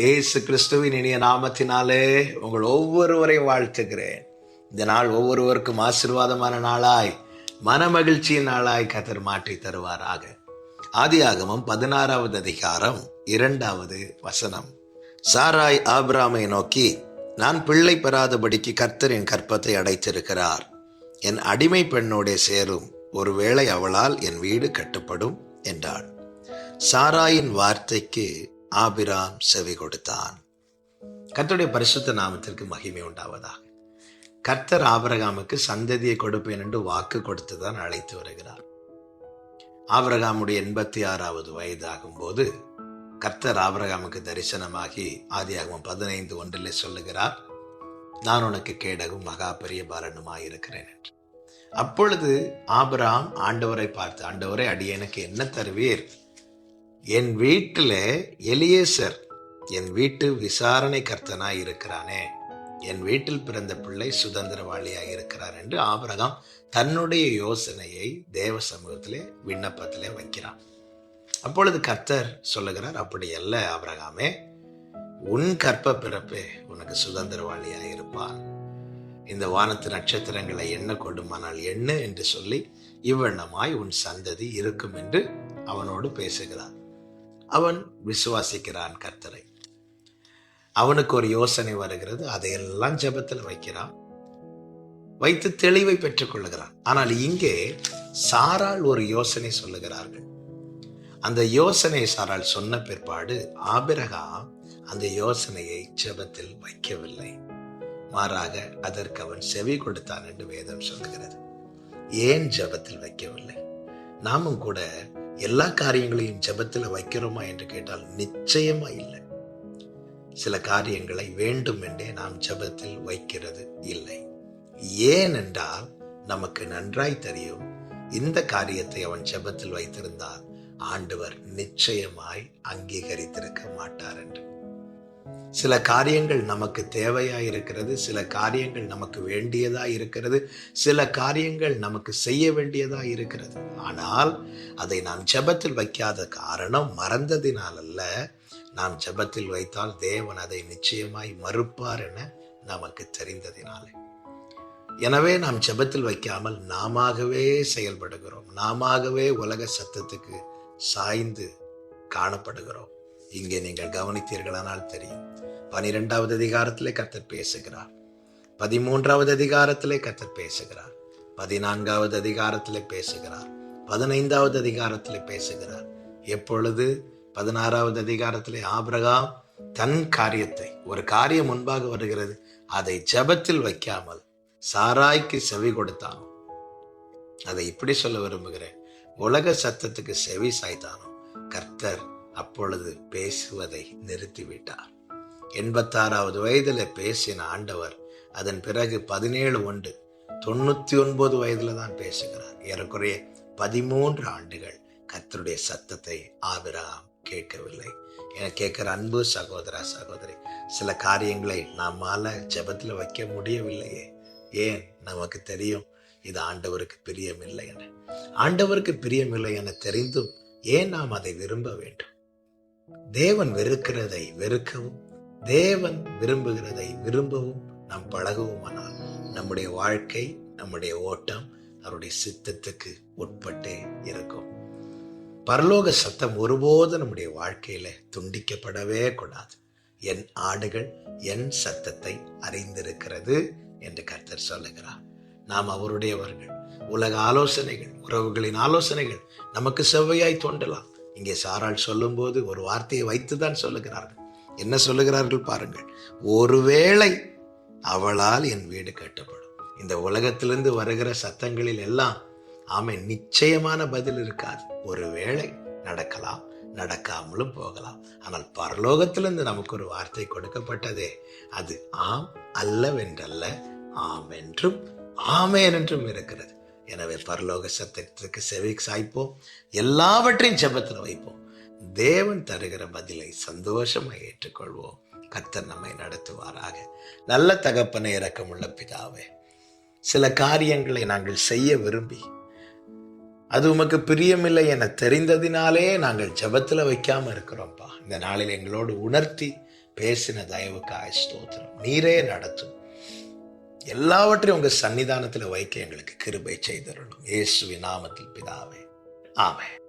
இயேசு கிறிஸ்துவின் இனிய நாமத்தினாலே உங்கள் ஒவ்வொருவரையும் வாழ்த்துகிறேன். இந்த நாள் ஒவ்வொருவருக்கும் ஆசீர்வாதமான நாளாய் மனமகிழ்ச்சியின் நாளாய் கத்தர் மாற்றி தருவாராக. ஆதியாகமம் பதினாறாவது அதிகாரம் இரண்டாவது வசனம். சாராய் ஆபிராமை நோக்கி நான் பிள்ளை பெறாதபடிக்கு கர்த்தர் என் கற்பத்தை அடைத்திருக்கிறார். என் அடிமை பெண்ணோடே சேரும். ஒருவேளை அவளால் என் வீடு கட்டப்படும் என்றாள். சாராயின் வார்த்தைக்கு ஆபிராம் செவி கொடுத்தான். கர்த்தருடைய பரிசுத்த நாமத்திற்கு மகிமை உண்டாவதாக. கர்த்தர் ஆபிரகாமுக்கு சந்ததியை கொடுப்பேன் என்று வாக்கு கொடுத்துதான் அழைத்து வருகிறார். ஆபிரகாமுடைய எண்பத்தி ஆறாவது வயதாகும் போது கர்த்தர் ஆபிரகாமுக்கு தரிசனமாகி ஆதியாகவும் பதினைந்து ஒன்றில் சொல்லுகிறார் நான் உனக்கு கேடகும் மகா பெரிய பாலனுமாய் இருக்கிறேன் என்று. அப்பொழுது ஆபராம் ஆண்டவரை பார்த்து ஆண்டவரை அடியனுக்கு என்ன தருவீர்? என் வீட்டில் எலியேசர் என் வீட்டு விசாரணை கர்த்தனாக இருக்கிறானே. என் வீட்டில் பிறந்த பிள்ளை சுதந்திரவாளியாக இருக்கிறார் என்று ஆபரகம் தன்னுடைய யோசனையை தேவ சமூகத்திலே விண்ணப்பத்திலே வைக்கிறான். அப்பொழுது கர்த்தர் சொல்லுகிறார் அப்படி அல்ல ஆபிரகாமே உன் கற்ப பிறப்பே உனக்கு சுதந்திரவாளியாக இருப்பான். இந்த வானத்து நட்சத்திரங்களை எண்ண கொடுமானால் என்ன? என்று சொல்லி இவ்வண்ணமாய் உன் சந்ததி இருக்கும் என்று அவனோடு பேசுகிறான். அவன் விசுவாசிக்கிறான் கர்த்தரை. அவனுக்கு ஒரு யோசனை வருகிறது. அதையெல்லாம் ஜெபத்தில் வைக்கிறான். வைத்து தெளிவை பெற்றுக் கொள்ளுகிறான். ஆனால் இங்கே சாரால் ஒரு யோசனை சொல்லுகிறார்கள். அந்த யோசனை சாரால் சொன்ன பிற்பாடு ஆபிரகாம் அந்த யோசனையை ஜெபத்தில் வைக்கவில்லை. மாறாக அதற்கு அவன் செவி கொடுத்தான் என்று வேதம் சொல்லுகிறது. ஏன் ஜெபத்தில் வைக்கவில்லை? நாமும் கூட எல்லா காரியங்களையும் ஜெபத்தில் வைக்கிறோமா என்று கேட்டால் நிச்சயமா இல்லை. சில காரியங்களை வேண்டும் என்றே நாம் ஜெபத்தில் வைக்கிறது இல்லை. ஏனென்றால் நமக்கு நன்றாய் தெரியும் இந்த காரியத்தை அவன் ஜெபத்தில் வைத்திருந்தால் ஆண்டவர் நிச்சயமாய் அங்கீகரித்திருக்க மாட்டார் என்று. சில காரியங்கள் நமக்கு தேவையாக இருக்கிறது சில காரியங்கள் நமக்கு வேண்டியதா இருக்கிறது சில காரியங்கள் நமக்கு செய்ய வேண்டியதா இருக்கிறது ஆனால் அதை நாம் ஜெபத்தில் வைக்காத காரணம் மறந்ததினால் அல்ல நாம் ஜெபத்தில் வைத்தால் தேவன் அதை நிச்சயமாய் மறுப்பார் என நமக்கு தெரிந்ததினாலே. எனவே நாம் ஜெபத்தில் வைக்காமல் நாமவே செயல்படுகிறோம். நாமவே உலக சத்தத்துக்கு சாய்ந்து காணப்படுகிறோம். இங்கே நீங்கள் கவனித்தீர்களானால் தெரியும். பனிரெண்டாவது அதிகாரத்திலே கத்தர் பேசுகிறார். பதிமூன்றாவது அதிகாரத்திலே கத்தர் பேசுகிறார். பதினான்காவது அதிகாரத்திலே பேசுகிறார். பதினைந்தாவது அதிகாரத்திலே பேசுகிறார். எப்பொழுது? பதினாறாவது அதிகாரத்திலே ஆபிரகாம் தன் காரியத்தை ஒரு காரியம் முன்பாக வருகிறது. அதை ஜெபத்தில் வைக்காமல் சாராய்க்கு செவி கொடுத்தானோ? அதை இப்படி சொல்ல விரும்புகிறேன். உலக சத்தத்துக்கு செவி சாய்த்தானோ? கர்த்தர் அப்பொழுது பேசுவதை நிறுத்திவிட்டார். எண்பத்தாறாவது வயதில் பேசின ஆண்டவர் அதன் பிறகு பதினேழு ஒன்று தொண்ணூத்தி ஒன்பது வயதில் தான் பேசுகிறார். ஏறக்குறைய பதிமூன்று ஆண்டுகள் கர்த்தருடைய சத்தத்தை ஆபிரகாம் கேட்கவில்லை. என கேட்கிற அன்பு சகோதரா சகோதரி சில காரியங்களை நம்மால் ஜெபத்தில் வைக்க முடியவில்லையே. ஏன்? நமக்கு தெரியும் இது ஆண்டவருக்கு பிரியமில்லை என. ஆண்டவருக்கு பிரியமில்லை என தெரிந்தும் ஏன் நாம் அதை விரும்ப வேண்டும்? தேவன் வெறுக்கிறதை வெறுக்கவும் தேவன் விரும்புகிறதை விரும்பவும் நாம் பழகுவோமானால் நம்முடைய வாழ்க்கை நம்முடைய ஓட்டம் அவருடைய சித்தத்துக்கு உட்பட்டே இருக்கும். பரலோக சத்தம் ஒருபோது நம்முடைய வாழ்க்கையில துண்டிக்கப்படவே கூடாது. என் ஆடுகள் என் சத்தத்தை அறிந்திருக்கிறது என்று கர்த்தர் சொல்லுகிறார். நாம் அவருடையவர்கள். உலக ஆலோசனைகள் உறவுகளின் ஆலோசனைகள் நமக்கு செவ்வையாய் தோன்றலாம். இங்கே சாரால் சொல்லும்போது ஒரு வார்த்தையை வைத்துதான் சொல்லுகிறார்கள். என்ன சொல்லுகிறார்கள் பாருங்கள். ஒருவேளை அவளால் என் வீடு கட்டப்படும். இந்த உலகத்திலிருந்து வருகிற சத்தங்களில் எல்லாம் ஆமை நிச்சயமான பதில் இருக்காது. ஒருவேளை நடக்கலாம் நடக்காமலும் போகலாம். ஆனால் பரலோகத்திலிருந்து நமக்கு ஒரு வார்த்தை கொடுக்கப்பட்டதே அது ஆம் அல்லவென்றல்ல ஆம் என்றும் ஆமேன் என்றும் இருக்கிறது. எனவே பரலோக சத்தத்துக்கு செவி சாய்ப்போம். எல்லாவற்றையும் ஜெபத்தில் வைப்போம். தேவன் தருகிற பதிலை சந்தோஷமாக ஏற்றுக்கொள்வோம். கர்த்தர் நம்மை நடத்துவாராக. நல்ல தகப்பனை இறக்கமுள்ள பிதாவே சில காரியங்களை நாங்கள் செய்ய விரும்பி அது உமக்கு பிரியமில்லை என தெரிந்ததினாலே நாங்கள் ஜெபத்தில் வைக்காம இருக்கிறோம்ப்பா இந்த நாளில் எங்களோடு உணர்த்தி பேசின தயவுக்காய் ஸ்தோத்திரம். நீரே நடத்தும். எல்லாவற்றையும் உங்க சன்னிதானத்தில் வைக்க எங்களுக்கு கிருபை செய்தருளும். இயேசுவின் நாமத்தில் பிதாவே. ஆமே